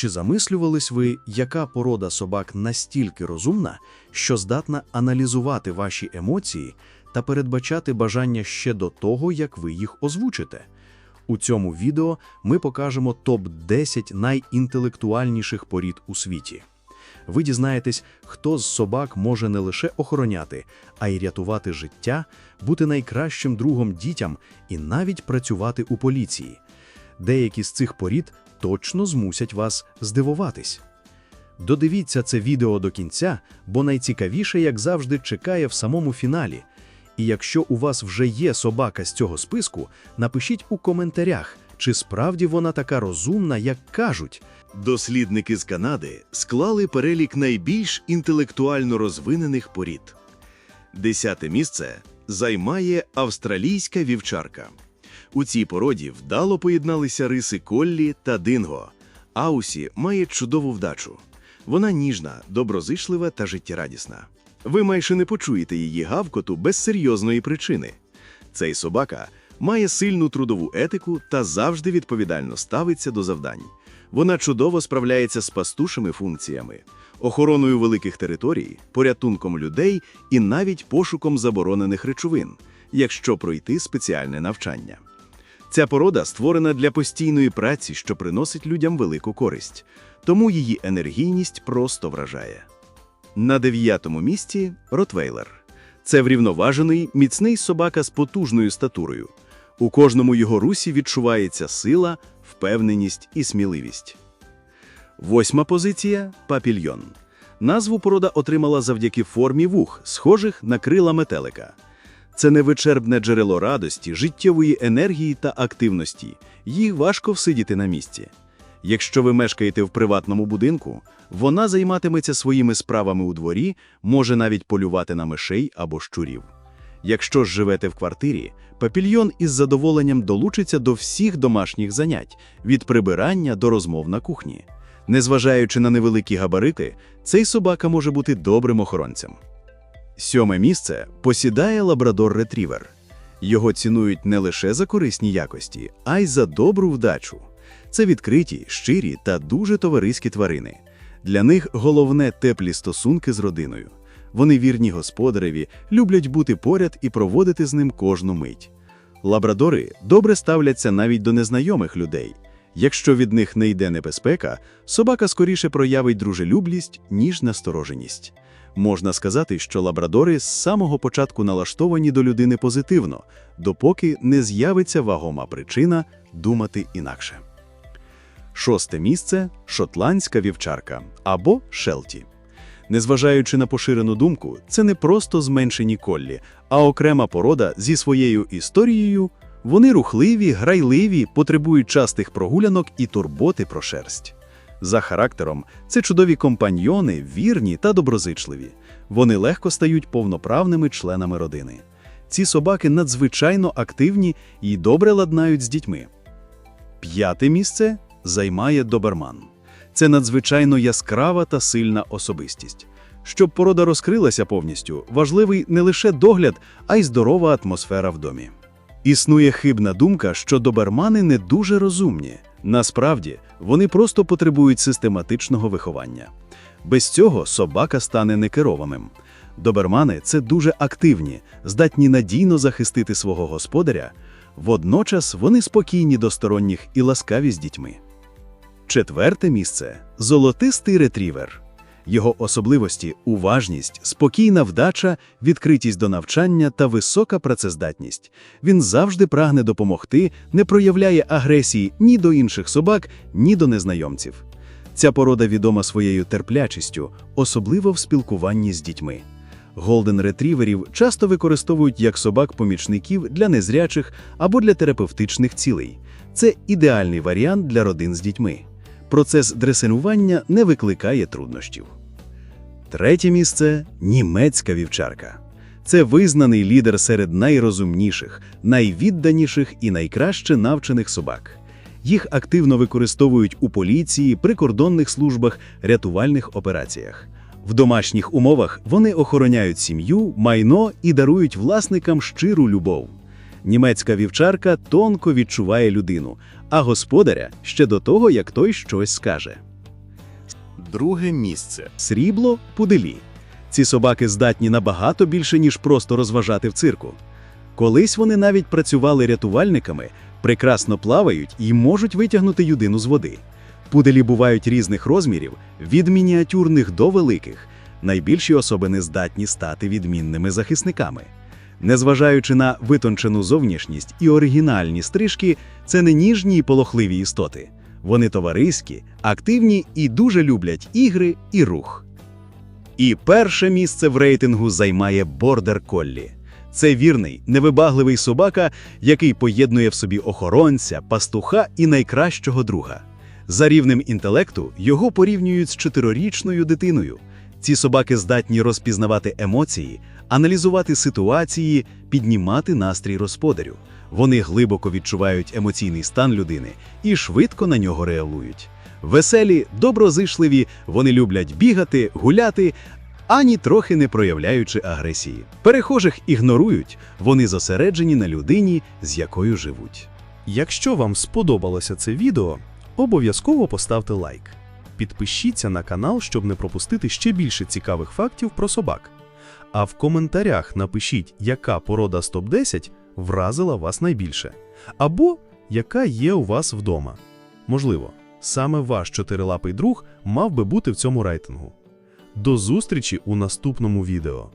Чи замислювались ви, яка порода собак настільки розумна, що здатна аналізувати ваші емоції та передбачати бажання ще до того, як ви їх озвучите? У цьому відео ми покажемо топ-10 найінтелектуальніших порід у світі. Ви дізнаєтесь, хто з собак може не лише охороняти, а й рятувати життя, бути найкращим другом дітям і навіть працювати у поліції. Деякі з цих порід точно змусять вас здивуватись. Додивіться це відео до кінця, бо найцікавіше, як завжди, чекає в самому фіналі. І якщо у вас вже є собака з цього списку, напишіть у коментарях, чи справді вона така розумна, як кажуть. Дослідники з Канади склали перелік найбільш інтелектуально розвинених порід. Десяте місце займає австралійська вівчарка. У цій породі вдало поєдналися риси Коллі та Динго. Аусі має чудову вдачу. Вона ніжна, доброзичлива та життєрадісна. Ви майже не почуєте її гавкоту без серйозної причини. Цей собака має сильну трудову етику та завжди відповідально ставиться до завдань. Вона чудово справляється з пастушими функціями, охороною великих територій, порятунком людей і навіть пошуком заборонених речовин, якщо пройти спеціальне навчання. Ця порода створена для постійної праці, що приносить людям велику користь, тому її енергійність просто вражає. На дев'ятому місці Ротвейлер. Це врівноважений, міцний собака з потужною статурою. У кожному його русі відчувається сила, впевненість і сміливість. Восьма позиція папільйон. Назву порода отримала завдяки формі вух, схожих на крила метелика. Це невичерпне джерело радості, життєвої енергії та активності. Їй важко всидіти на місці. Якщо ви мешкаєте в приватному будинку, вона займатиметься своїми справами у дворі, може навіть полювати на мишей або щурів. Якщо ж живете в квартирі, папільйон із задоволенням долучиться до всіх домашніх занять, від прибирання до розмов на кухні. Незважаючи на невеликі габарити, цей собака може бути добрим охоронцем. Сьоме місце посідає лабрадор-ретрівер. Його цінують не лише за корисні якості, а й за добру вдачу. Це відкриті, щирі та дуже товариські тварини. Для них головне теплі стосунки з родиною. Вони вірні господареві, люблять бути поряд і проводити з ним кожну мить. Лабрадори добре ставляться навіть до незнайомих людей. Якщо від них не йде небезпека, собака скоріше проявить дружелюбність, ніж настороженість. Можна сказати, що лабрадори з самого початку налаштовані до людини позитивно, допоки не з'явиться вагома причина думати інакше. Шосте місце шотландська вівчарка або шелті. Незважаючи на поширену думку, це не просто зменшені коллі, а окрема порода зі своєю історією. Вони рухливі, грайливі, потребують частих прогулянок і турботи про шерсть. За характером це чудові компаньйони, вірні та доброзичливі. Вони легко стають повноправними членами родини. Ці собаки надзвичайно активні і добре ладнають з дітьми. П'яте місце займає доберман. Це надзвичайно яскрава та сильна особистість. Щоб порода розкрилася повністю, важливий не лише догляд, а й здорова атмосфера в домі. Існує хибна думка, що добермани не дуже розумні. Насправді, вони просто потребують систематичного виховання. Без цього собака стане некерованим. Добермани це дуже активні, здатні надійно захистити свого господаря. Водночас вони спокійні до сторонніх і ласкаві з дітьми. Четверте місце золотистий ретрівер. Його особливості уважність, спокійна вдача, відкритість до навчання та висока працездатність. Він завжди прагне допомогти, не проявляє агресії ні до інших собак, ні до незнайомців. Ця порода відома своєю терплячістю, особливо в спілкуванні з дітьми. Голден ретріверів часто використовують як собак-помічників для незрячих або для терапевтичних цілей. Це ідеальний варіант для родин з дітьми. Процес дресирування не викликає труднощів. Третє місце німецька вівчарка. Це визнаний лідер серед найрозумніших, найвідданіших і найкраще навчених собак. Їх активно використовують у поліції, прикордонних службах, рятувальних операціях. В домашніх умовах вони охороняють сім'ю, майно і дарують власникам щиру любов. Німецька вівчарка тонко відчуває людину, а господаря ще до того, як той щось скаже. Друге місце. Срібло пуделі. Ці собаки здатні набагато більше, ніж просто розважати в цирку. Колись вони навіть працювали рятувальниками, прекрасно плавають і можуть витягнути людину з води. Пуделі бувають різних розмірів, від мініатюрних до великих. Найбільші особини здатні стати відмінними захисниками. Незважаючи на витончену зовнішність і оригінальні стрижки, це не ніжні і полохливі істоти. Вони товариські, активні і дуже люблять ігри і рух. І перше місце в рейтингу займає бордер коллі. Це вірний, невибагливий собака, який поєднує в собі охоронця, пастуха і найкращого друга. За рівнем інтелекту його порівнюють з чотирирічною дитиною. Ці собаки здатні розпізнавати емоції, аналізувати ситуації, піднімати настрій господарю. Вони глибоко відчувають емоційний стан людини і швидко на нього реагують. Веселі, доброзичливі, вони люблять бігати, гуляти, ані трохи не проявляючи агресії. Перехожих ігнорують, вони зосереджені на людині, з якою живуть. Якщо вам сподобалося це відео, обов'язково поставте лайк. Підпишіться на канал, щоб не пропустити ще більше цікавих фактів про собак. А в коментарях напишіть, яка порода з топ-10 вразила вас найбільше, або яка є у вас вдома. Можливо, саме ваш чотирилапий друг мав би бути в цьому рейтингу. До зустрічі у наступному відео.